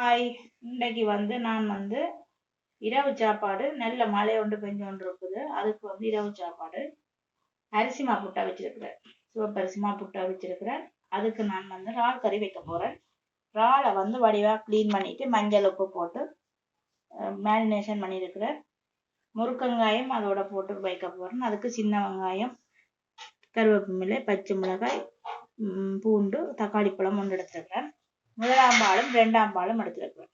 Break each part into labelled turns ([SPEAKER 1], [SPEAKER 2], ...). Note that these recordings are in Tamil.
[SPEAKER 1] ஹாய் இன்னைக்கு வந்து நான் வந்து இரவு சாப்பாடு நல்ல மழை ஒன்று பெஞ்சு ஒன்று இருக்குது அதுக்கு வந்து இரவு சாப்பாடு. அரிசி மா புட்டா வச்சிருக்கிறேன். சிவப்பரிசிமா புட்டா வச்சிருக்கிறேன். அதுக்கு நான் வந்து இறால் கறி வைக்க போகிறேன் இறாலை வந்து வடிவாக க்ளீன் பண்ணிட்டு மஞ்சள் உப்பு போட்டு மேரினேஷன் பண்ணியிருக்கிறேன். முருக்கங்காயம் அதோட போட்டு வைக்க போகிறேன் அதுக்கு சின்ன வெங்காயம் கருவேப்பிலை பச்சை மிளகாய் பூண்டு தக்காளி பழம் ஒன்று எடுத்துருக்கிறேன் முதலாம் பாலும் ரெண்டாம் பாலும் எடுத்துருக்கிறோம்.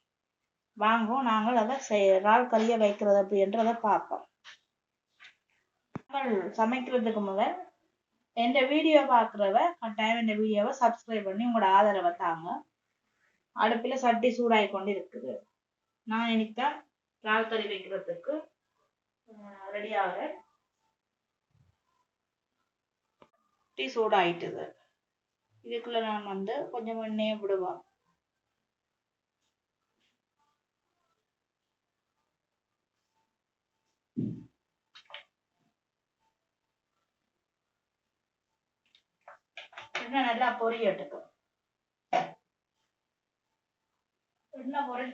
[SPEAKER 1] வாங்குவோம் நாங்கள் அதை செய் இறால் கறியை வைக்கிறது அப்படின்றத பார்ப்போம். நாங்கள் சமைக்கிறதுக்கு முதல் எந்த வீடியோ பார்க்குறவ கட்டாயம் இந்த வீடியோவை சப்ஸ்கிரைப் பண்ணி உங்களோட ஆதரவை தாங்க. அடுப்பில் சட்டி சூடாகி கொண்டு இருக்குது நான் இன்னைக்கு இறால் கறி வைக்கிறதுக்கு ரெடி ஆகிறேன். டீ சூடாயிட்டுது. நான் வந்து கொஞ்சம் எண்ணெயை விடுவேன் என்ன நல்லா பொரியட்டுக்கும் எண்ணெய் பொரி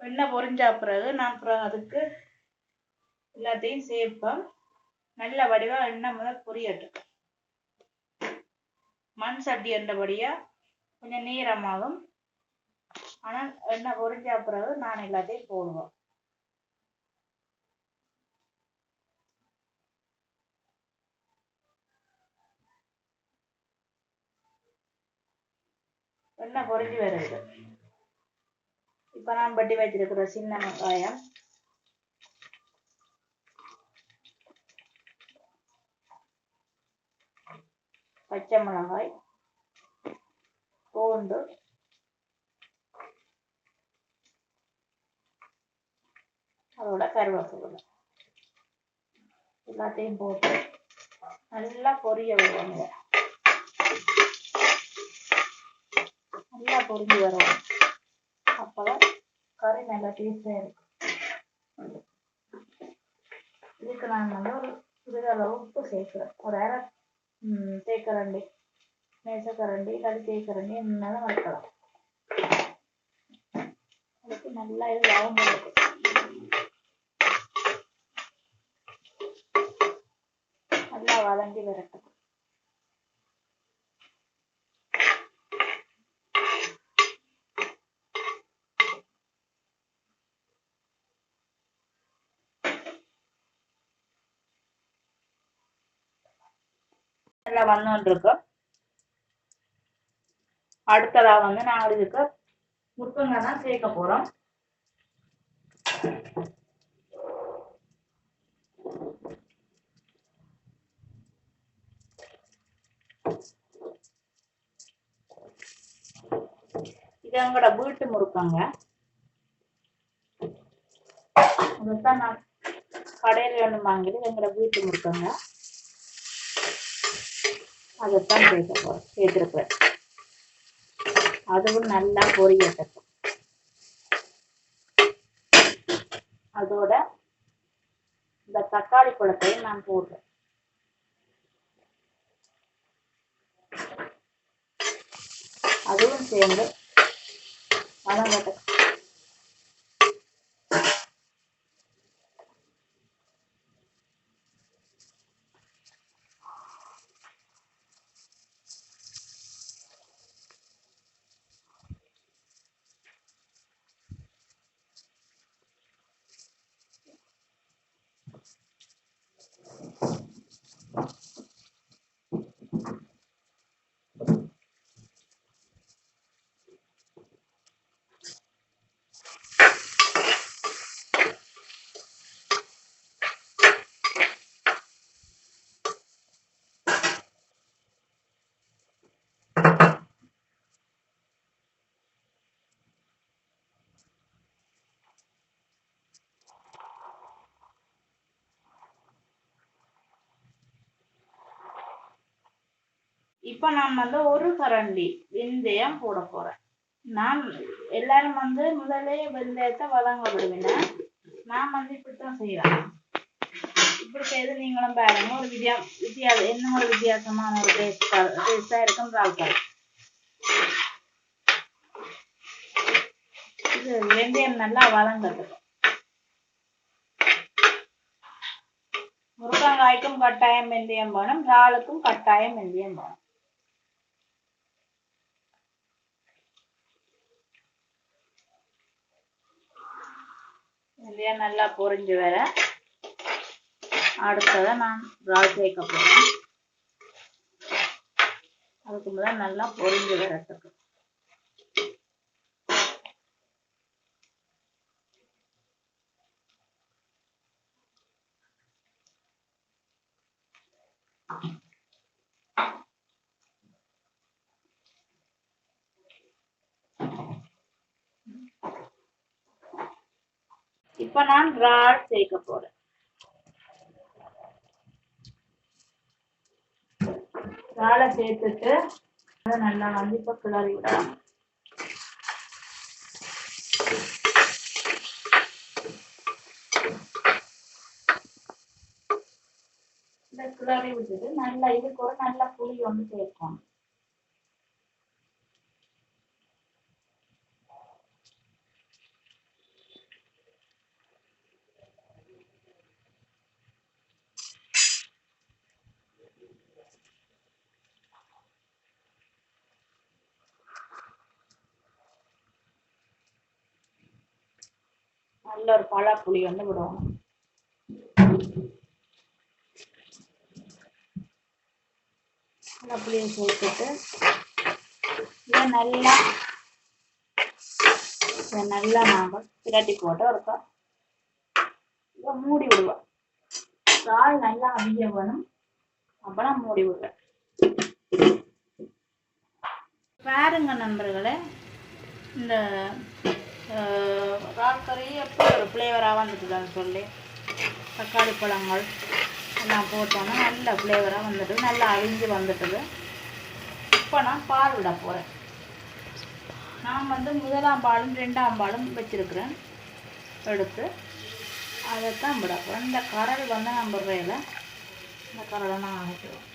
[SPEAKER 1] எண்ணெய் பொரிஞ்சா பிறகு நான் அப்புறம் அதுக்கு எல்லாத்தையும் சேர்ப்பேன். நல்ல வடிவா எண்ணெய் முதல் பொரியட்டும் மண் சட்டி என்றபடியா கொஞ்சம் நீரமாகும். ஆனால் எண்ணெய் பொறிஞ்சா பிறகு நான் எல்லாத்தையும் போடுவேன். எண்ணெய் பொரிஞ்சு வருது. இப்போ நான் பட்டி வச்சிருக்கிற சின்ன வெங்காயம் பச்சை மிளகாய் பூண்டு அதோட கருவேப்பிலை. எல்லாத்தையும் போட்டு நல்லா பொரிய விடுவாங்க நல்லா பொரிஞ்சு வரும் அப்பதான் கறி நல்லா டேஸ்டா இருக்கும் இதுக்கு நான் வந்து ஒரு சிறிதளவு உப்பு சேர்க்கிறேன். ஒரு அரை ம், தேக்கரண்டி மேசக்கரண்டி இல்லாட்டி தேக்கரண்டி என்னாலும் வளர்க்கலாம் அதுக்கு நல்லா இது லாபம் நல்லா வதங்கி வரட்டும். இடத்துல வந்துருக்கு அடுத்ததா வந்து நாங்கள் இதுக்கு முருங்கங்காய் தான் சேர்க்க போறோம். இது எங்களோட வீட்டு முறுக்கங்க. அதைத்தான் நான் கடையில் வேணும் வாங்கிட்டு எங்களோட வீட்டு முறுக்கங்க. அதைத்தான் சேர்க்க போறேன் சேர்த்துருக்குறேன் அதுவும் நல்லா பொரியட்டும் அதோட இந்த தக்காளி பழத்தையும் நான் போடுறேன். அதுவும் சேர்ந்து வதங்கட்டும். இப்ப நான் வந்து ஒரு கரண்டி வெந்தயம் போட போறேன். நான் எல்லாரும் வந்து முதலே வெந்தயத்தை வதங்க விடுவீங்க நான் வந்து இப்படித்தான் செய்யறேன் இப்படி செய்து நீங்களும் பாருங்க ஒரு வித்தியா வித்தியாசம் என்ன ஒரு வித்தியாசமான ஒரு டேஸ்டா டேஸ்டா இருக்கும் ரால்காய் இது வெந்தயம் நல்லா வதங்கிறது முருங்கங்காய்க்கும் கட்டாயம் வெந்தயம் வேணும் இறாலுக்கும் கட்டாயம் வெந்தயம் வேணும். இல்லையா? நல்லா பொரிஞ்சு வர. அடுத்ததை நான் இறால் சேர்க்க போறேன். அதுக்கு முதல் நல்லா பொரிஞ்சு வரத்துக்கு இப்ப நான் ராட் சேர்க்க போறேன். ராலை சேர்த்துட்டு அதை நல்லா வந்து இப்ப கிளறி விடலாம் இந்த கிளறி விட்டுட்டு நல்லா இதுக்கு ஒரு நல்ல புளி ஒன்று சேர்க்கணும். உள்ள ஒரு புளி வந்து விடுவோம். புளியை சேர்த்துட்டு இதை நல்லா இதை நல்லா நாங்கள் பிரட்டி போட்டு ஒருக்கா இதை மூடி விடுவோம். கால் நல்லா அவிய வேணும். அப்பெல்லாம் மூடி விடுவேன் பாருங்க நண்பர்களே இந்த ராக்கறி எப்போ ஒரு ஃப்ளேவராக வந்துட்டுதான்னு சொல்லி தக்காளி பழங்கள் எல்லாம் போட்டோன்னா நல்ல ஃப்ளேவராக வந்துட்டு நல்லா அழிஞ்சு வந்துட்டுது. இப்போ நான் பால் விட போகிறேன் நான் வந்து முதலாம் பாலும் ரெண்டாம் பாலும் வச்சுருக்கிறேன். எடுத்து அதைத்தான் விட போகிறேன் இந்த கரல் வந்து நான் விடுறையில் இந்த கரலை நான் ஆகிட்டுவேன்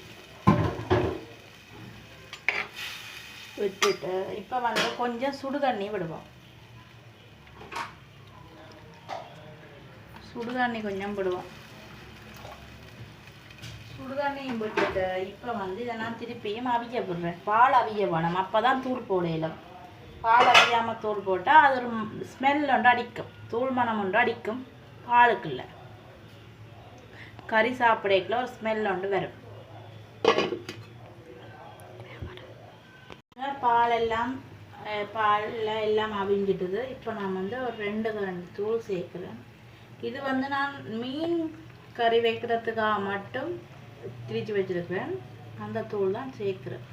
[SPEAKER 1] விட்டுட்டு இப்போ வந்து கொஞ்சம் சுடு தண்ணி விடுவோம். சுடுதண்ணி கொஞ்சம் போடுவோம். சுடுதண்ணியும் போட்டு இப்போ வந்து இதை நான் திருப்பியும் அவிய விடுறேன் பால் அவிய வேணும் அப்போ தான் தூள் போடையிலும் பால் அவியாமல் தூள் போட்டால் அது ஒரு ஸ்மெல் ஒன்று அடிக்கும். தூள் மனம் ஒன்று அடிக்கும் பாலுக்குள்ள. கறி சாப்பிடக்குள்ள ஒரு ஸ்மெல் ஒன்று வரும். பால் எல்லாம் பாலில் எல்லாம் அவிஞ்சிட்டுது. இப்போ நான் வந்து ஒரு ரெண்டு கரண்டி தூள் சேர்க்குறேன். இது வந்து நான் மீன் கறி வைக்கிறதுக்காக மட்டும் திரிச்சு வச்சிருக்கிறேன். அந்த தூள் தான் சேர்க்குறேன்.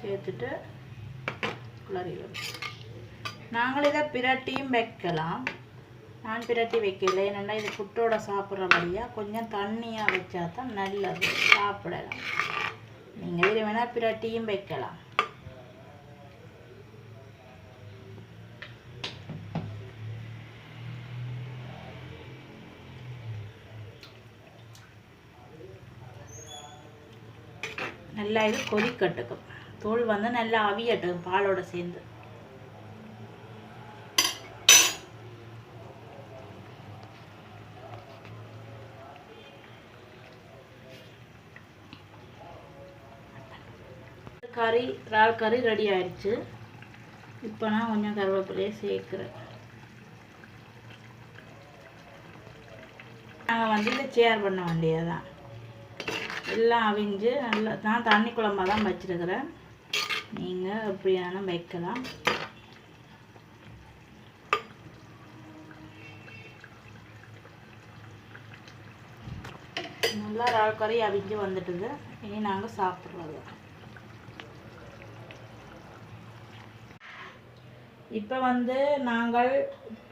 [SPEAKER 1] சேர்த்துட்டு குளறி நாங்கள் இதை பிரட்டியும் வைக்கலாம். நான் பிரட்டி வைக்கல. என்னென்னா இது புட்டோட சாப்பிட்றபடியாக கொஞ்சம் தண்ணியாக வச்சா தான் நல்லது. சாப்பிடலாம். நீங்கள் இதில் வேணால் பிரட்டியும் வைக்கலாம். நல்லா இது கொதிக்கட்டுக்கும் தோல் வந்து நல்லா அவியட்டும் பாலோட சேர்ந்து. கறி இறால் கறி ரெடி ஆயிடுச்சு. இப்போ நான் கொஞ்சம் கருவேப்பிலையை சேர்க்குறேன். நாங்கள் வந்து இதை சேர் பண்ண வேண்டியதுதான். எல்லாம் அவிஞ்சு நல்லா நான் தண்ணி குழம்பாக தான் வச்சுருக்கிறேன். நீங்கள் எப்படியானும் வைக்கலாம் நல்லா இறால் கறி அவிஞ்சு வந்துட்டுது. இனி நாங்கள் சாப்பிட்றது இப்போ வந்து நாங்கள்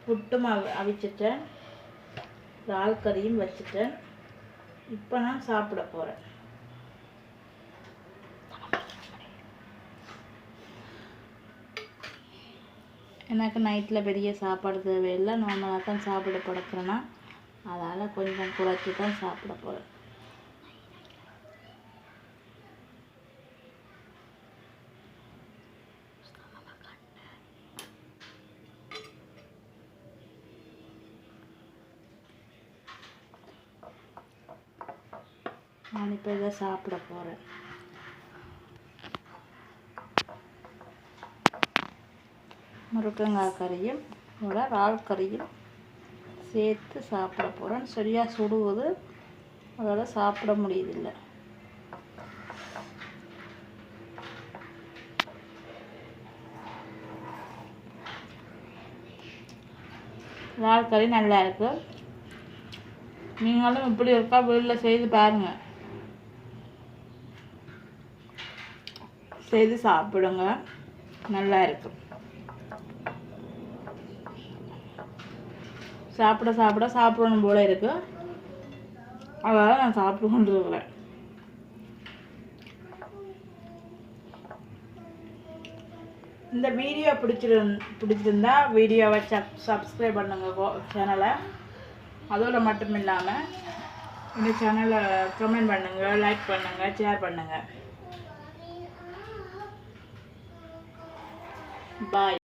[SPEAKER 1] புட்டும் அவ அவிச்சிட்டேன். இறால் கறியும் வச்சுட்டேன். இப்போ நான் சாப்பிட போகிறேன் எனக்கு நைட்டில் பெரிய சாப்பாடு தேவையில்லை. நார்மலாக தான் சாப்பிட படுக்கிறேன்னா அதால் கொஞ்சம் குறைச்சி தான் சாப்பிட போகிறேன் நான் இப்போ இதை சாப்பிட போகிறேன் முருக்கங்காய் கறியும் இதோட இறால் கறியும் சேர்த்து சாப்பிட போகிறேன் சரியாக சுடுவது அதால் சாப்பிட முடியுதில்லை இறால் கறி நல்லா இருக்குது நீங்களும் இப்படி இருக்கா வீட்டில் செய்து பாருங்கள் செய்து சாப்பிடுங்க. நல்லா இருக்கு. சாப்பிட சாப்பிட சாப்பிடணும் போல இருக்கு. அதனால் நான் சாப்பிட்டு கொண்டு இருக்கிறேன் இந்த வீடியோ பிடிச்சிருந் பிடிச்சிருந்தா வீடியோவை சப் சப்ஸ்கிரைப் பண்ணுங்க சேனலை. அதோட மட்டும் இல்லாமல் இந்த சேனலை கமெண்ட் பண்ணுங்கள் லைக் பண்ணுங்கள் ஷேர் பண்ணுங்கள் Bye.